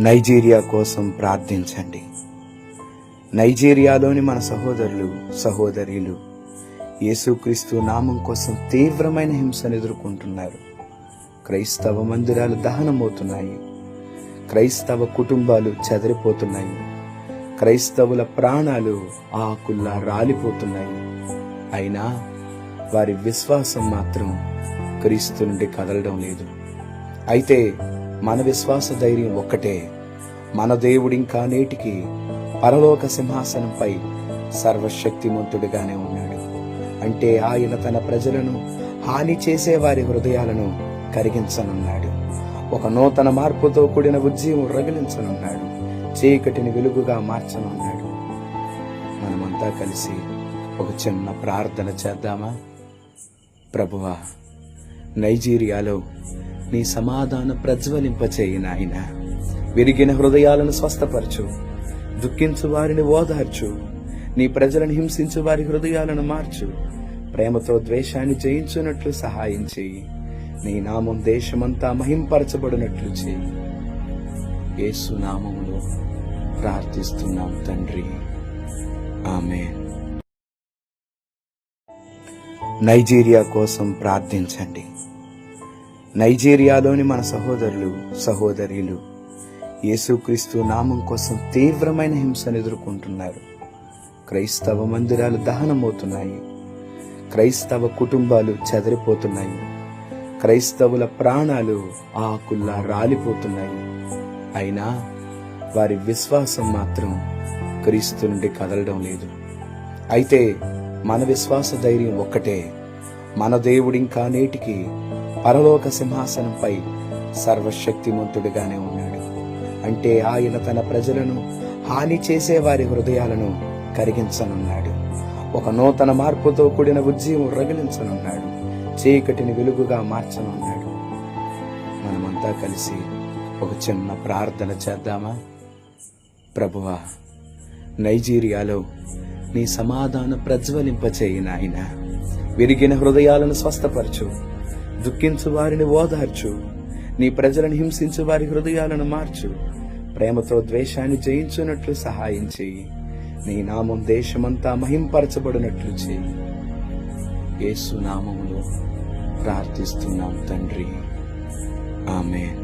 Nigeria కోసం ప్రార్థించండి. నైజీరియాలోని మన సహోదరులు సహోదరులు యేసుక్రీస్తు నామం కోసం తీవ్రమైన హింసను ఎదుర్కొంటున్నారు. క్రైస్తవ మందిరాలు దహనమవుతున్నాయి. క్రైస్తవ కుటుంబాలు చెదరిపోతున్నాయి. క్రైస్తవుల ప్రాణాలు ఆకుల్లా రాలిపోతున్నాయి. అయినా వారి విశ్వాసం మాత్రం క్రీస్తు నుండి కదలడం లేదు. అయితే మన విశ్వాస ధైర్యం ఒక్కటే. మన దేవుడింకా నేటికి పరలోక సింహాసనంపై సర్వశక్తిమంతుడిగానే ఉన్నాడు. అంటే ఆయన తన ప్రజలను హాని చేసే వారి హృదయాలను కరిగించనున్నాడు. ఒక నూతన మార్పుతో కూడిన ఉద్యమం రగిలించనున్నాడు. చీకటిని వెలుగుగా మార్చనున్నాడు. మనమంతా కలిసి ఒక చిన్న ప్రార్థన చేద్దామా? ప్రభువా నైజీరియాలో నీ సమాధాన ప్రజ్వలింపచేయి నాయన విరిగిన హృదయాలను స్వస్థపరచు. దుఃఖించు వారిని ఓదార్చు. నీ ప్రజలను హింసించు వారి హృదయాలను మార్చు. ప్రేమతో ద్వేషాన్ని జయించున్నట్లు సహాయం చేయి. నీ నామం దేశమంతా మహింపరచబడినట్లు చేయి. యేసు నామములో ప్రార్థిస్తున్నాం తండ్రి. ఆమె నైజీరియా కోసం ప్రార్థించండి. నైజీరియాలోని మన సహోదరులు సహోదరులు యేసుక్రీస్తు నామం కోసం తీవ్రమైన హింసను ఎదుర్కొంటున్నారు. క్రైస్తవ మందిరాలు దహనమవుతున్నాయి. క్రైస్తవ కుటుంబాలు చెదరిపోతున్నాయి. క్రైస్తవుల ప్రాణాలు ఆకుల్లా రాలిపోతున్నాయి. అయినా వారి విశ్వాసం మాత్రం క్రీస్తు నుండి కదలడం లేదు. అయితే మన విశ్వాస ధైర్యం ఒక్కటే. మన దేవుడు ఇంకా నేటికి పరలోక సింహాసనంపై సర్వశక్తిమంతుడిగానే ఉన్నాడు. అంటే ఆయన తన ప్రజలను హాని చేసే వారి హృదయాలను కరిగించనున్నాడు. ఒక నూతన మార్పుతో కూడిన ఉజ్జీవం రగిలించనున్నాడు. చీకటిని వెలుగుగా మార్చనున్నాడు. మనమంతా కలిసి ఒక చిన్న ప్రార్థన చేద్దామా? ప్రభువా నైజీరియాలో నీ సమాధాన ప్రజ్వలింపచేయి నాయన. విరిగిన హృదయాలను స్వస్థపరచు. దుఃఖించు వారిని ఓదార్చు. నీ ప్రజలను హింసించు వారి హృదయాలను మార్చు. ప్రేమతో ద్వేషాన్ని జయించున్నట్లు సహాయం చేయి. నీ నామం దేశమంతా మహింపరచబడినట్లు చేయి. యేసు నామములో ప్రార్థిస్తున్నాం తండ్రి. ఆమెన్.